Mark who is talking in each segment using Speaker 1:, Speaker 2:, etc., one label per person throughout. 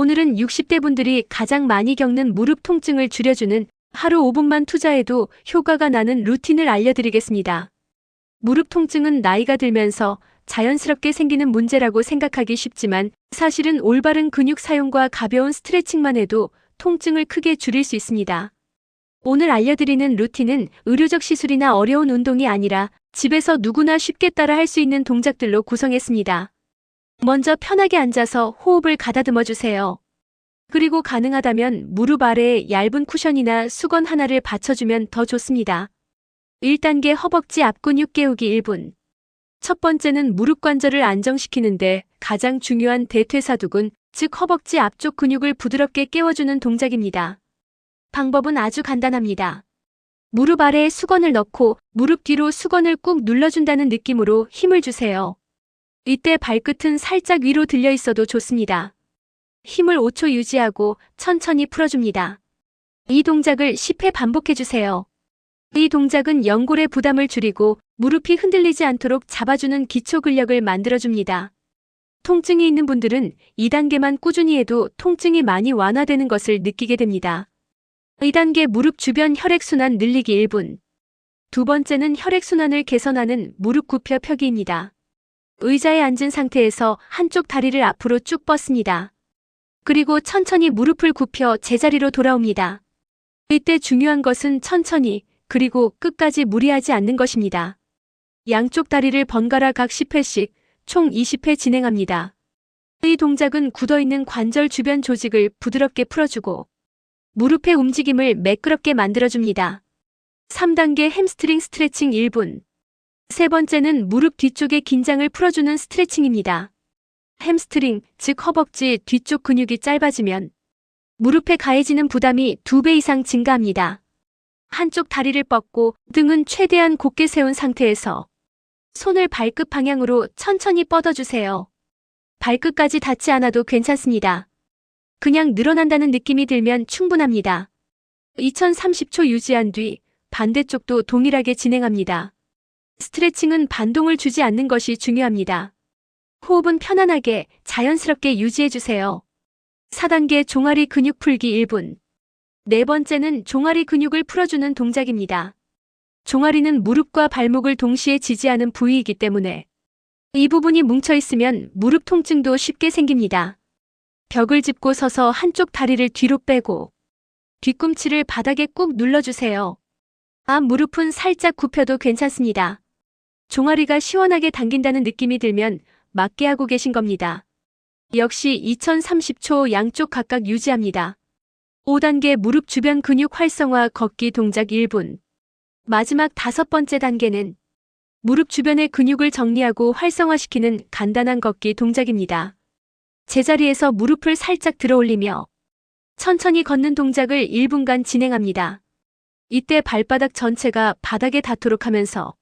Speaker 1: 오늘은 60대 분들이 가장 많이 겪는 무릎 통증을 줄여주는 하루 5분만 투자해도 효과가 나는 루틴을 알려드리겠습니다. 무릎 통증은 나이가 들면서 자연스럽게 생기는 문제라고 생각하기 쉽지만 사실은 올바른 근육 사용과 가벼운 스트레칭만 해도 통증을 크게 줄일 수 있습니다. 오늘 알려드리는 루틴은 의료적 시술이나 어려운 운동이 아니라 집에서 누구나 쉽게 따라 할 수 있는 동작들로 구성했습니다. 먼저 편하게 앉아서 호흡을 가다듬어 주세요. 그리고 가능하다면 무릎 아래에 얇은 쿠션이나 수건 하나를 받쳐주면 더 좋습니다. 1단계 허벅지 앞근육 깨우기 1분. 첫 번째는 무릎 관절을 안정시키는데 가장 중요한 대퇴사두근, 즉 허벅지 앞쪽 근육을 부드럽게 깨워주는 동작입니다. 방법은 아주 간단합니다. 무릎 아래에 수건을 넣고 무릎 뒤로 수건을 꾹 눌러준다는 느낌으로 힘을 주세요. 이때 발끝은 살짝 위로 들려 있어도 좋습니다. 힘을 5초 유지하고 천천히 풀어줍니다. 이 동작을 10회 반복해주세요. 이 동작은 연골의 부담을 줄이고 무릎이 흔들리지 않도록 잡아주는 기초 근력을 만들어줍니다. 통증이 있는 분들은 2단계만 꾸준히 해도 통증이 많이 완화되는 것을 느끼게 됩니다. 2단계 무릎 주변 혈액순환 늘리기 1분. 두 번째는 혈액순환을 개선하는 무릎 굽혀 펴기입니다. 의자에 앉은 상태에서 한쪽 다리를 앞으로 쭉 뻗습니다. 그리고 천천히 무릎을 굽혀 제자리로 돌아옵니다. 이때 중요한 것은 천천히 그리고 끝까지 무리하지 않는 것입니다. 양쪽 다리를 번갈아 각 10회씩 총 20회 진행합니다. 이 동작은 굳어있는 관절 주변 조직을 부드럽게 풀어주고 무릎의 움직임을 매끄럽게 만들어줍니다. 3단계 햄스트링 스트레칭 1분. 세 번째는 무릎 뒤쪽의 긴장을 풀어주는 스트레칭입니다. 햄스트링, 즉 허벅지 뒤쪽 근육이 짧아지면 무릎에 가해지는 부담이 2배 이상 증가합니다. 한쪽 다리를 뻗고 등은 최대한 곧게 세운 상태에서 손을 발끝 방향으로 천천히 뻗어주세요. 발끝까지 닿지 않아도 괜찮습니다. 그냥 늘어난다는 느낌이 들면 충분합니다. 2030초 유지한 뒤 반대쪽도 동일하게 진행합니다. 스트레칭은 반동을 주지 않는 것이 중요합니다. 호흡은 편안하게 자연스럽게 유지해주세요. 4단계 종아리 근육 풀기 1분. 네 번째는 종아리 근육을 풀어주는 동작입니다. 종아리는 무릎과 발목을 동시에 지지하는 부위이기 때문에 이 부분이 뭉쳐있으면 무릎 통증도 쉽게 생깁니다. 벽을 짚고 서서 한쪽 다리를 뒤로 빼고 뒤꿈치를 바닥에 꾹 눌러주세요. 앞 무릎은 살짝 굽혀도 괜찮습니다. 종아리가 시원하게 당긴다는 느낌이 들면 맞게 하고 계신 겁니다. 역시 2030초 양쪽 각각 유지합니다. 5단계 무릎 주변 근육 활성화 걷기 동작 1분. 마지막 다섯 번째 단계는 무릎 주변의 근육을 정리하고 활성화시키는 간단한 걷기 동작입니다. 제자리에서 무릎을 살짝 들어 올리며 천천히 걷는 동작을 1분간 진행합니다. 이때 발바닥 전체가 바닥에 닿도록 하면서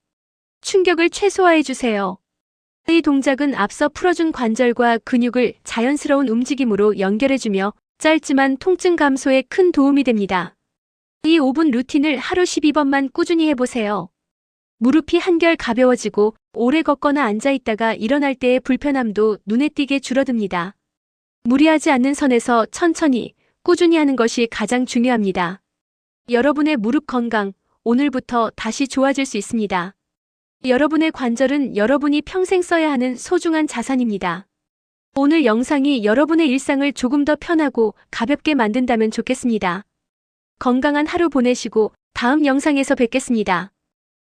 Speaker 1: 충격을 최소화해 주세요. 이 동작은 앞서 풀어준 관절과 근육을 자연스러운 움직임으로 연결해주며 짧지만 통증 감소에 큰 도움이 됩니다. 이 5분 루틴을 하루 12번만 꾸준히 해보세요. 무릎이 한결 가벼워지고 오래 걷거나 앉아있다가 일어날 때의 불편함도 눈에 띄게 줄어듭니다. 무리하지 않는 선에서 천천히 꾸준히 하는 것이 가장 중요합니다. 여러분의 무릎 건강, 오늘부터 다시 좋아질 수 있습니다. 여러분의 관절은 여러분이 평생 써야 하는 소중한 자산입니다. 오늘 영상이 여러분의 일상을 조금 더 편하고 가볍게 만든다면 좋겠습니다. 건강한 하루 보내시고 다음 영상에서 뵙겠습니다.